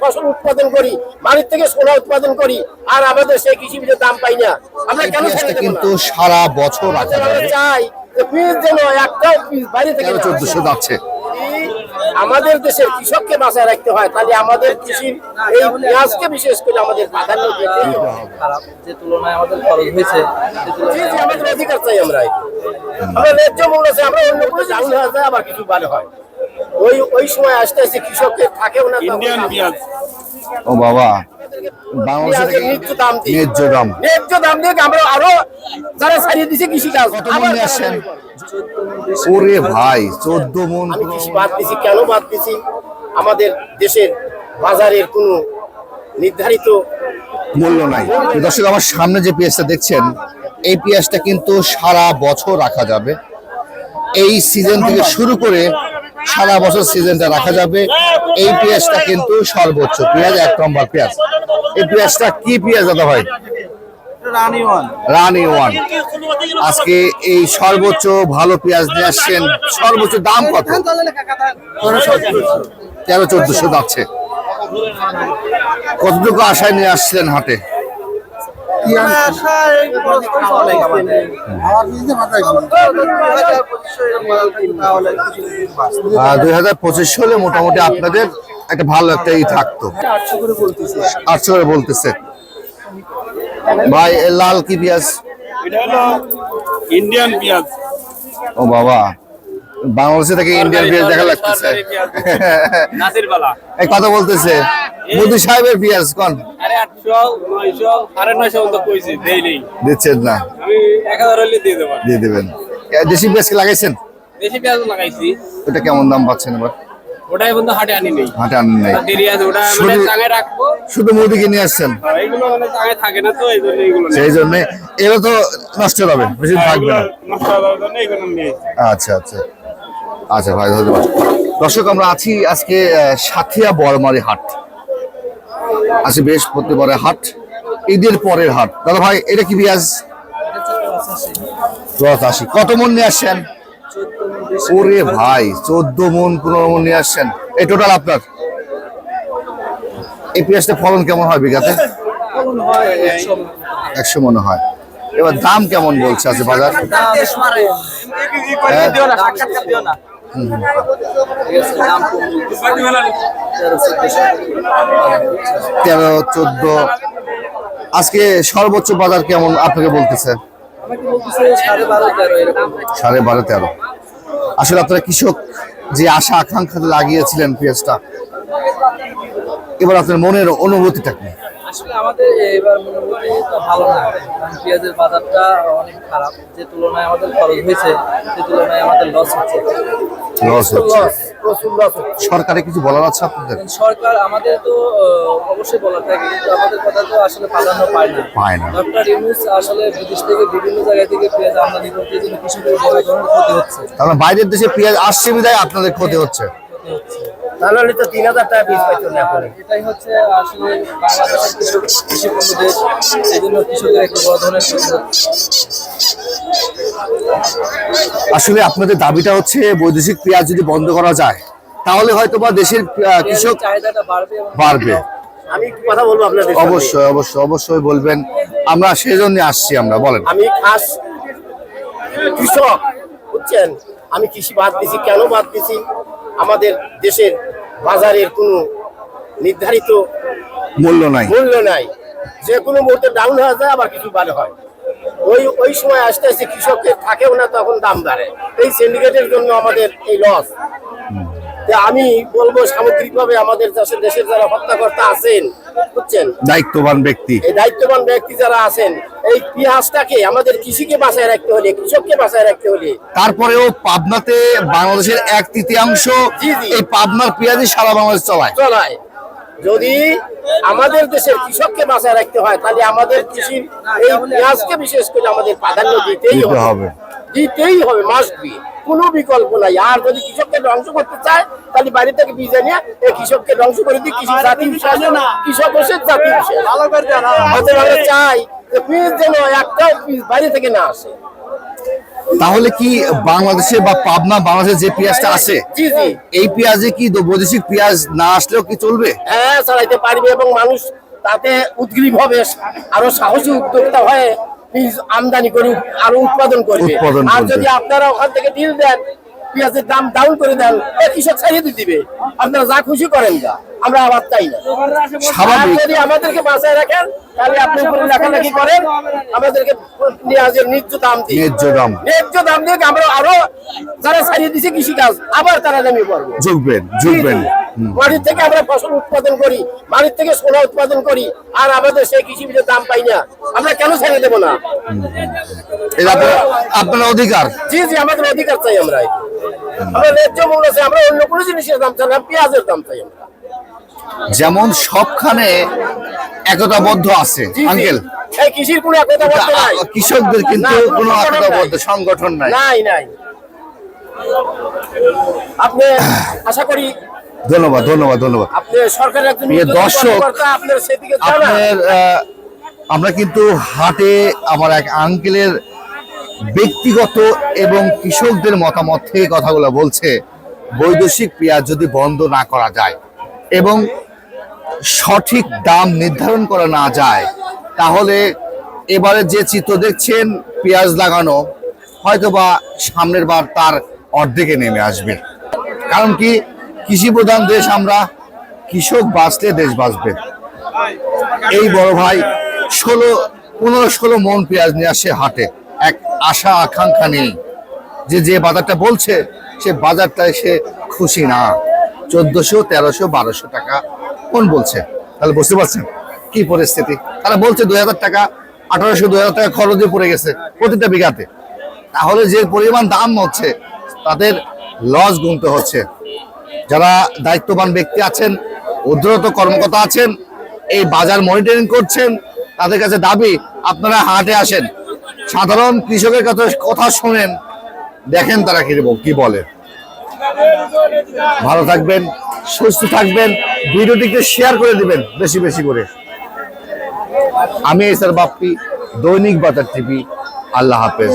ফসল উৎপাদন করি বাড়ির থেকে সোনা উৎপাদন করি আর আমাদের সেই কৃষি বীজের দাম পাই না। আমরা কেন কিন্তু সারা বছর আমরা চাই যে বীজ যেন একটাও বীজ বাইরে থেকে চোদ্দশো যাচ্ছে? আমাদের দেশের কৃষককে বাঁচায় রাখতে হয় তাহলে আমাদের কৃষির এই পেঁয়াজকে বিশেষ করে আমাদের প্রাধান্য দিতে হবে। খারাপ যে তুলনায় আমাদের খরচ হয়েছে আমাদের অধিকার চাই আমরা। আমরা ন্যায্য মূল্য চাই, আমরা অন্য কোনো ডাউন হয়ে আবার কিছু ভালো হয়। ওই ওই সময় আসতে আসতে কৃষকের থাকেও না ইন্ডিয়ান পেঁয়াজ। ও বাবা বাংলাদেশে থেকে ন্যায্য দাম ন্যায্য দাম। ন্যায্য দাম দিয়ে আমরা আরও যারা ছাড়িয়ে দিছে কৃষি কাজ কত মন নিয়ে ওরে ভাই মন আমি কৃষি বাদ দিছি কেন বাদ দিছি? আমাদের দেশের বাজারের কোনো নির্ধারিত মূল্য নাই। তো দর্শক আমার সামনে যে পেঁয়াজটা দেখছেন এই পেঁয়াজটা কিন্তু সারা বছর রাখা যাবে। এই সিজন থেকে শুরু করে সারা বছর সিজনটা রাখা যাবে। এই পেঁয়াজটা কিন্তু সর্বোচ্চ পেঁয়াজ এক নম্বর পেঁয়াজ। এই পেঁয়াজটা কি পেঁয়াজ দাদা ভাই? রানি ওয়ান ওয়ান আজকে এই সর্বোচ্চ ভালো পেঁয়াজ নিয়ে আসছেন। সর্বোচ্চ দাম কত? তেরো চোদ্দশো যাচ্ছে কতটুকু আশায় নিয়ে আসছেন হাটে? দুই হাজার পঁচিশ হলে মোটামুটি আপনাদের একটা ভালো একটা ই থাকতো। আটশো করে বলতেছে। ভাই এ লাল কি পেঁয়াজ? ইন্ডিয়ান পেঁয়াজ। ও বাবা। বাংলাদেশে থেকে ইন্ডিয়ান পেঁয়াজ দেখা লাগতেছে। এই কথা বলতেছে। মোদি সাহেবের পেঁয়াজ কোন? দিচ্ছেন না। দিয়ে দেবো। দিয়ে দেবেন। দেশি পেঁয়াজ কি লাগাইছেন? বেশি পেঁয়াজ লাগাইছি। ওটা কেমন দাম পাচ্ছেন এবার? ওটাই বন্ধু হাটে আনি নেই। হাটে আনেন নাই। দেরি আছে ওটা মানে রাখব। শুধু মুদিকে নিয়ে আসছেন? এইগুলো মানে থাকে না তো এই জন্য এইগুলো। সেই জন্য এগুলো তো নষ্ট হবে বেশি থাকবে না। নষ্ট হয়ে জন্য এইগুলো নিয়ে আচ্ছা আচ্ছা। আচ্ছা ভাই ধন্যবাদ। দর্শক আমরা আছি আজকে সাথিয়া বড়মারি হাট। আজকে বৃহস্পতিবারের হাট ঈদের পরের হাট। দাদা ভাই এটা কি পেঁয়াজ? আশি কত মন নিয়ে আসছেন? ওরে ভাই চোদ্দ মন পনেরো মন নিয়ে আসছেন। এই টোটাল আপনার? এই পেঁয়াজটা ফলন কেমন হয় বিঘাতে? একশো মনে হয়। এবার দাম কেমন বলছে আছে বাজার? তেরো, চোদ্দ। আজকে সর্বোচ্চ বাজার কেমন আপনাকে বলতেছে? সাড়ে বারো, তেরো। আসলে আপনারা কৃষক যে আশা, আকাঙ্ক্ষা লাগিয়েছিলেন পেঁয়াজটা, এবার আপনার মনের অনুভূতিটা কি? আসলে আমাদের এবার মোটামুটি তো ভালো না। কারণ পেঁয়াজের বাজারটা অনেক খারাপ। যে তুলনায় আমাদের খরচ হয়েছে সে তুলনায় আমাদের লস হচ্ছে। লস হচ্ছে। প্রচুর লস সরকারে কিছু বলার আছে আপনাদের? সরকার আমাদের তো অবশ্যই বলার থাকে কিন্তু আমাদের কথা তো আসলে প্রাধান্য পায় না। পায় না। ডক্টর ইউনুস আসলে বিদেশ থেকে বিভিন্ন জায়গা থেকে পেঁয়াজ আমদানি করতে জন্য কৃষকের বড় ধরনের ক্ষতি হচ্ছে। তাহলে বাইরের দেশে পেঁয়াজ আসছে বিদায় আপনাদের ক্ষতি হচ্ছে? হচ্ছে তাহলে তো তিন হাজার টাকা পিস পাইতো না এখন। এটাই হচ্ছে আসলে বাংলাদেশের কৃষক কৃষি পণ্য দেশ জন্য একটা বড় ধরনের আসলে আপনাদের দাবিটা হচ্ছে বৈদেশিক পেঁয়াজ যদি বন্ধ করা যায় তাহলে হয়তো বা দেশের কৃষক বাড়বে আমি একটু কথা বলব আপনাদের অবশ্যই অবশ্যই অবশ্যই বলবেন। আমরা সেই জন্য আসছি আমরা বলেন। আমি খাস কৃষক বুঝছেন? আমি কৃষি বাদ দিছি কেন বাদ দিছি? আমাদের দেশের বাজারের কোনো নির্ধারিত মূল্য নাই। মূল্য নাই। যে কোনো মুহূর্তে ডাউন হয়ে যায় আবার কিছু ভালো হয়। ওই ওই সময় আস্তে আস্তে কৃষকের থাকেও না তখন দাম বাড়ে। এই সিন্ডিকেটের জন্য আমাদের এই লস আমি বলব সামগ্রিকভাবে আমাদের দেশের দেশের যারা হত্যাকর্তা আছেন বুঝছেন? দায়িত্ববান ব্যক্তি। এই দায়িত্ববান ব্যক্তি যারা আছেন এই পেঁয়াজটাকে আমাদের কৃষিকে বাঁচায় রাখতে হলে কৃষককে বাঁচায় রাখতে হলে। তারপরেও পাবনাতে বাংলাদেশের এক তৃতীয়াংশ। এই পাবনার পেঁয়াজই সারা বাংলাদেশ চলায়। চলায়। যদি আমাদের দেশের কৃষককে বাঁচায় রাখতে হয় তাহলে আমাদের কৃষির এই পেঁয়াজকে বিশেষ করে আমাদের প্রাধান্য দিতেই হবে। হবে। দিতেই হবে মাস্ট বি কোনো বিকল্প নাই। আর যদি কৃষককে ধ্বংস করতে চায় তাহলে বাড়ি থেকে বীজ নিয়ে এই কৃষককে ধ্বংস করে দিই কৃষি জাতি কৃষক বসে জাতি আমরা চাই যে বীজ যেন একটাও বীজ বাইরে থেকে না আসে। তাহলে কি বাংলাদেশে বা পাবনা বাংলাদেশে যে পেঁয়াজটা আছে জি জি। এই পেঁয়াজে কি বৈদেশিক পেঁয়াজ না আসলেও কি চলবে? হ্যাঁ চালাইতে পারবে এবং মানুষ তাতে উদ্গ্রীব হবে আরও সাহসী উদ্যোক্তা হয়ে বীজ আমদানি করে আরও উৎপাদন করবে। আর যদি আপনারা ওখান থেকে ডিল দেন পেঁয়াজের দাম ডাউন করে দেন কৃষক ছাড়িয়ে দিয়ে দিবে। আপনারা যা খুশি করেন যা আমরা আবার চাই না। যদি আমাদেরকে বাঁচায় রাখেন তাহলে আপনি উপরে লেখালেখি করেন আমাদেরকে পেঁয়াজের ন্যায্য দাম দিন ন্যায্য দাম। ন্যায্য দাম দিয়ে আমরা আরও যারা ছাড়িয়ে দিছে কৃষিকাজ আবার তারা নেমে পড়ব ঝুঁকবেন হুম। বাড়ির থেকে আমরা ফসল উৎপাদন করি মাটির থেকে সোনা উৎপাদন করি আর আমাদের সেই কৃষি বীজের দাম পাই না। আমরা কেন ছেড়ে দেবো না? এটা আপনার- অধিকার। জি জি আমাদের অধিকার চাই আমরা। আমরা ন্যায্য মূল্য চাই আমরা অন্য কোনো জিনিসের দাম চাই না পেঁয়াজের দাম চাই আমরা। যেমন সবখানে একতাবদ্ধ আছে আঙ্কেল। কৃষির কোনো একতা বলতে নাই। কৃষকদের কিন্তু কোনো একতাবদ্ধ। সংগঠন নাই। নাই নাই। আপনি আশা করি ধন্যবাদ ধন্যবাদ ধন্যবাদ। দর্শক, আপনার আমরা কিন্তু হাটে আমার এক আঙ্কেলের ব্যক্তিগত এবং কৃষকদের মতামত থেকে কথাগুলো বলছে, বৈদেশিক পেঁয়াজ যদি বন্ধ না করা যায় এবং সঠিক দাম নির্ধারণ করা না যায়, তাহলে এবারে যে চিত্র দেখছেন, পেঁয়াজ লাগানো, হয়তোবা সামনের বার তার অর্ধেকে নেমে আসবে। কারণ কি কৃষি প্রধান দেশ আমরা, কৃষক বাঁচলে দেশ বাঁচবে। এই বড় ভাই ষোলো, পনেরো, ষোলো মন পেঁয়াজ নিয়ে আসে হাটে। আশা, আকাঙ্ক্ষা নেই। যে যে বাজারটা বলছে, সে বাজারটায় সে খুশি না। চোদ্দশো, তেরোশো, বারোশো টাকা কোন বলছে? তাহলে বুঝতে পারছেন কি পরিস্থিতি। তারা বলছে দুই হাজার টাকা, আঠারোশো, দুই হাজার টাকা খরচে পড়ে গেছে প্রতিটা বিঘাতে। তাহলে যে পরিমাণ দাম হচ্ছে, তাদের লস গুনতে হচ্ছে। যারা দায়িত্ববান ব্যক্তি আছেন উদ্ধরত কর্মকর্তা আছেন, এই বাজার মনিটরিং করছেন, তাদের কাছে দাবি, আপনারা হাটে আসেন। সাধারণ কৃষকের কাছে কথা শোনেন, দেখেন তারা কি কি বলে। ভালো থাকবেন, সুস্থ থাকবেন, ভিডিওটিকে শেয়ার করে দিবেন, বেশি বেশি করে। আমি এসার বাপ্পি, দৈনিক বাজার টিভি, আল্লাহ হাফেজ।